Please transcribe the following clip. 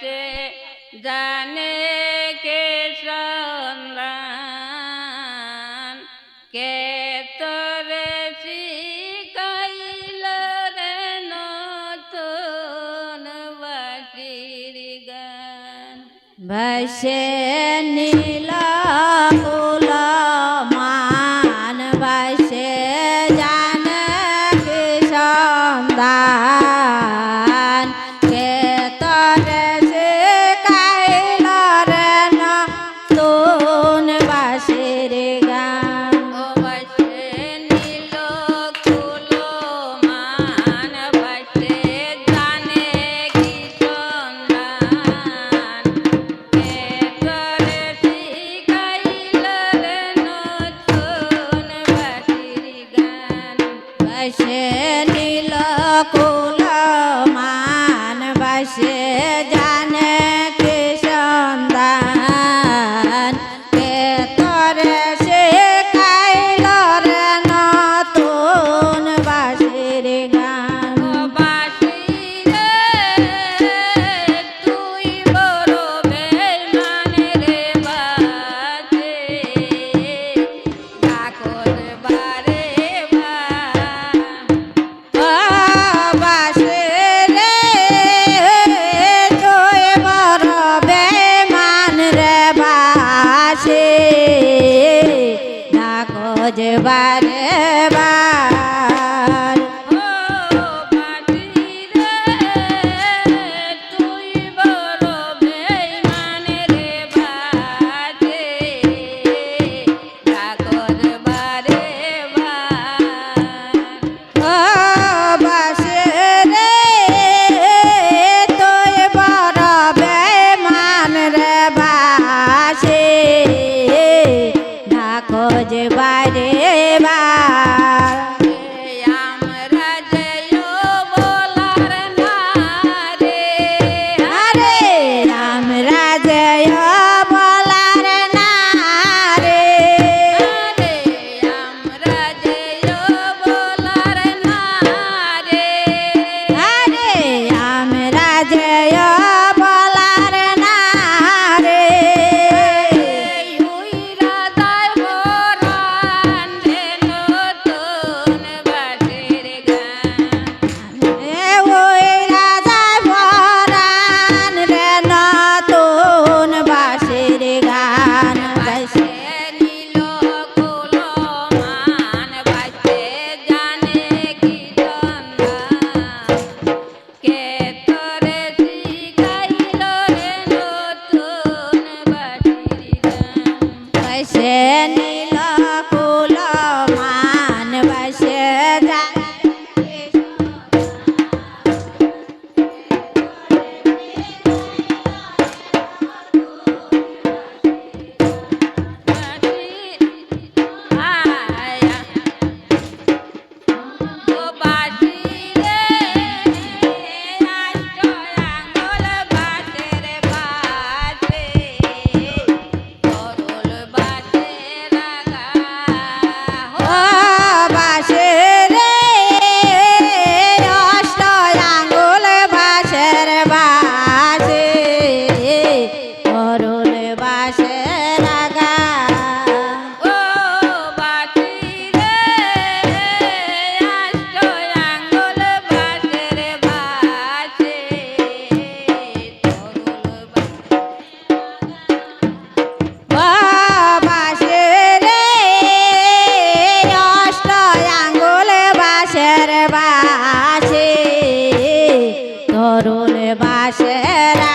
সে জানে কে সন্ধান কে তরে শিকাইল রে নতুন বাসির গান। ভাসে মান, ভাসে জানে কে সন্ধান নীল কুল মান বসে জান বারে বা খোঁজ বারে বার। and চরণ বাসেরা